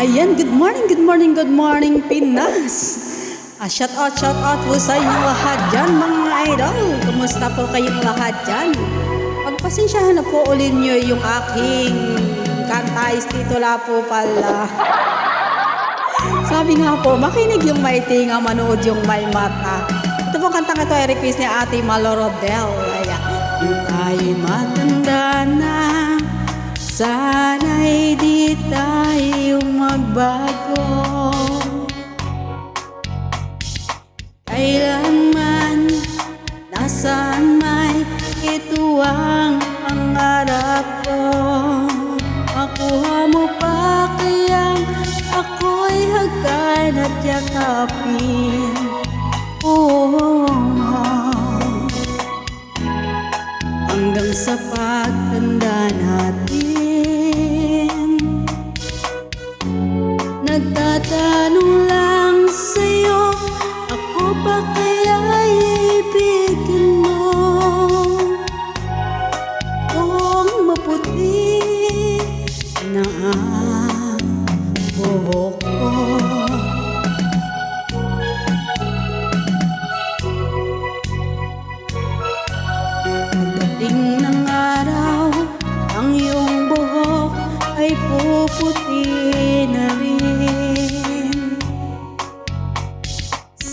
Ayan, good morning, good morning, good morning, Pinas! Ah, shout out, shout out po sa inyo lahat dyan, mga idol! Kumusta po kayong lahat dyan? Pagpasensyahan na po ulit nyo yung aking kanta, titula po pala. Sabi nga po, makinig yung may tinga, manood yung may mata. Ito po kantang ito ay request ni Ate Malo Rodel. Ayan. Matanda na, ang pangarap ko. Makuha mo pa kayang ako'y hagkan at yakapin. Oh, hanggang sa pagtanda natin.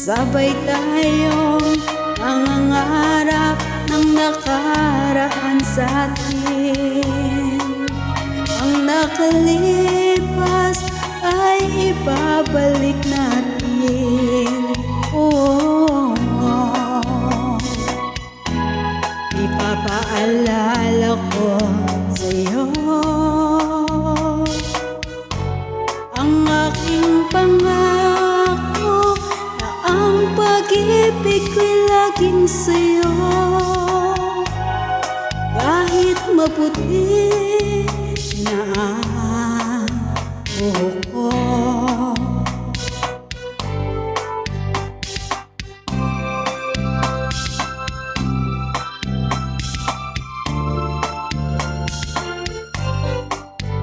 Sabay tayong mangangarap ng nakaraan sa atin. Ang nakalipas ay ibabalik natin. Oh, Ipapaalala ko sa'yo pag-ibig ko'y laging sa'yo Kahit maputi na buhok ko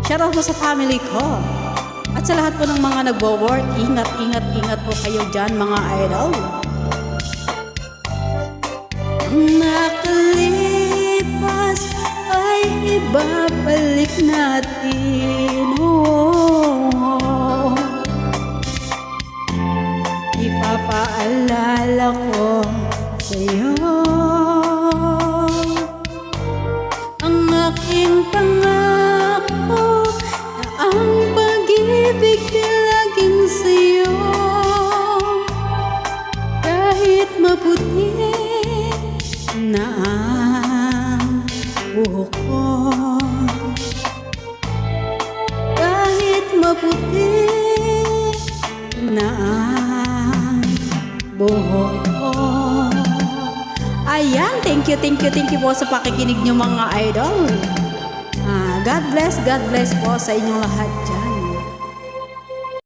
Shoutout sa family ko. At sa lahat po ng mga nagwo-work, ingat, ingat, ingat po kayo dyan mga idol. Ang nakalipas ay ibabalik natin. Oh, ipapaalala ko sa'yo ang aking pangako na ang pag-ibig laging sa'yo kahit maputi na ang buhok ko kahit maputi na ang buhok ko Ayan, thank you, thank you, thank you po sa pakikinig nyo mga idol. Ah, God bless, God bless po sa inyong lahat.